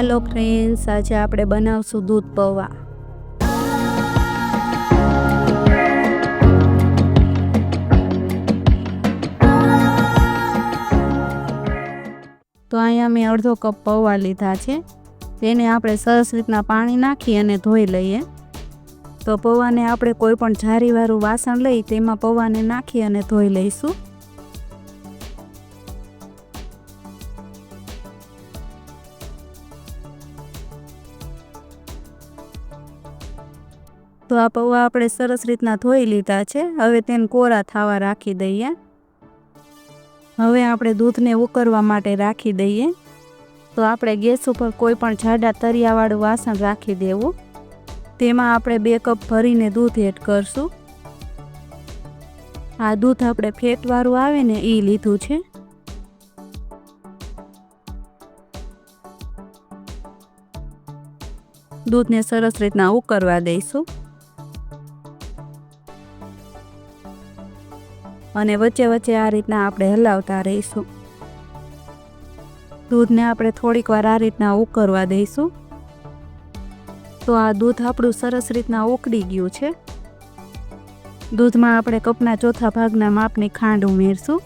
હાલો friends આજે આપણે બનાવશું દૂધ પૌવા. તો અહીંયા મેં અડધો કપ પૌવા લીધા છે. તેને આપણે સરસ રીતના પાણી નાખી અને ધોઈ લઈએ. તો પૌવાને આપણે કોઈ પણ જારીવાળું વાસણ લઈ તેમાં પૌવાને નાખી અને ધોઈ લઈશું. તો આ પૌવા આપણે સરસ રીતના ધોઈ લીધા છે. હવે તેને કોરા થવા રાખી દઈએ. હવે આપણે દૂધને ઉકરવા માટે રાખી દઈએ. તો આપણે ગેસ ઉપર કોઈ પણ જાડા તરિયાવાળું વાસણ રાખી દેવું. તેમાં આપણે બે કપ ભરીને દૂધ એડ કરશું. આ દૂધ આપણે ફેટવાળું આવે ને એ લીધું છે. દૂધને સરસ રીતના ઉકરવા દઈશું. અને વચ્ચે વચ્ચે આ રીતના આપણે હલાવતા રહીશું. દૂધને આપણે થોડીક વાર આ રીતના ઉકળવા દઈશું. તો આ દૂધ આપણું સરસ રીતના ઉકળી ગયું છે. દૂધમાં આપણે કપના ચોથા ભાગના માપની ખાંડ ઉમેરશું.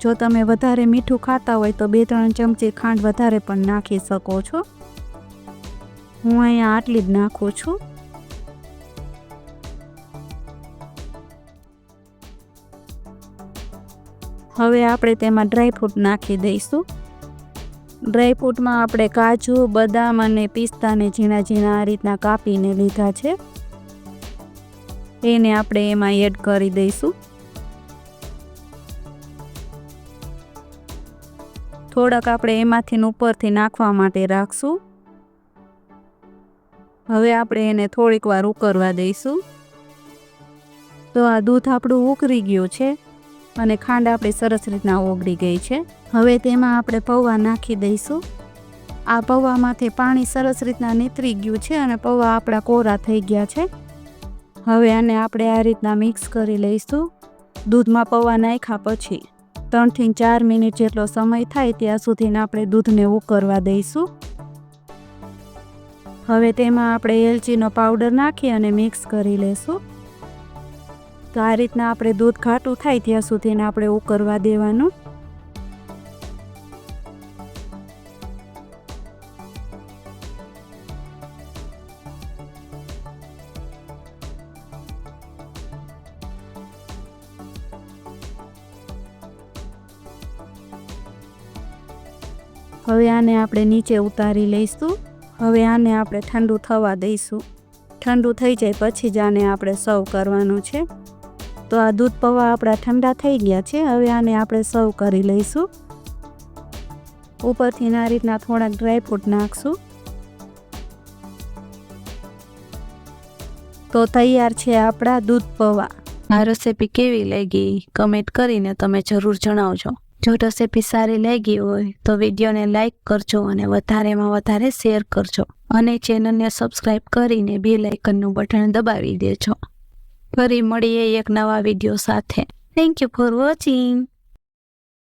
જો તમે વધારે મીઠું ખાતા હોય તો બે ત્રણ ચમચી ખાંડ વધારે પણ નાખી શકો છો. હું અહીંયા આટલી જ નાખું છું. હવે આપણે તેમાં ડ્રાયફ્રૂટ નાખી દઈશું. ડ્રાયફ્રૂટમાં આપણે કાજુ, બદામ અને પિસ્તાને ઝીણા ઝીણા આ રીતના કાપીને લીધા છે. એને આપણે એમાં એડ કરી દઈશું. થોડાક આપણે એમાંથી ઉપરથી નાખવા માટે રાખશું. હવે આપણે એને થોડીક વાર ઉકરવા દઈશું. તો આ દૂધ આપણું ઉકરી ગયું છે. અને ખાંડ આપણી સરસ રીતના ઓગળી ગઈ છે. હવે તેમાં આપણે પૌવા નાખી દઈશું. આ પૌવામાંથી પાણી સરસ રીતના નીતરી ગયું છે અને પૌવા આપણા કોરા થઈ ગયા છે. હવે આને આપણે આ રીતના મિક્સ કરી લઈશું. દૂધમાં પૌવા નાખ્યા પછી ત્રણથી ચાર મિનિટ જેટલો સમય થાય ત્યાં સુધીને આપણે દૂધને ઉકળવા દઈશું. હવે તેમાં આપણે એલચીનો પાવડર નાખી અને મિક્સ કરી લઈશું તો આ રીતના આપણે દૂધ ઘાટું થાય ત્યાં સુધીને આપણે ઉકરવા દેવાનું. હવે આને આપણે નીચે ઉતારી લઈશું. હવે આને આપણે ઠંડુ થવા દઈશું. ઠંડુ થઈ જાય પછી જ આને આપણે સર્વ કરવાનું છે. તો આ દૂધ પૌવા આપણા ઠંડા થઈ ગયા છે. હવે આને આપણે સર્વ કરી લઈશું. ઉપરથી આ રીતના થોડાક ડ્રાયફ્રૂટ નાખશું. તો તૈયાર છે આપણા દૂધ પૌવા. આ રેસીપી કેવી લાગી? કમેન્ટ કરીને તમે જરૂર જણાવજો. જો રેસીપી સારી લાગી હોય તો વિડીયોને લાઈક કરજો અને વધારેમાં વધારે શેર કરજો. અને ચેનલને સબસ્ક્રાઈબ કરીને બે લાઇકનનું બટન દબાવી દેજો. ફરી મળીએ એક નવા વીડિયો સાથે. Thank you for watching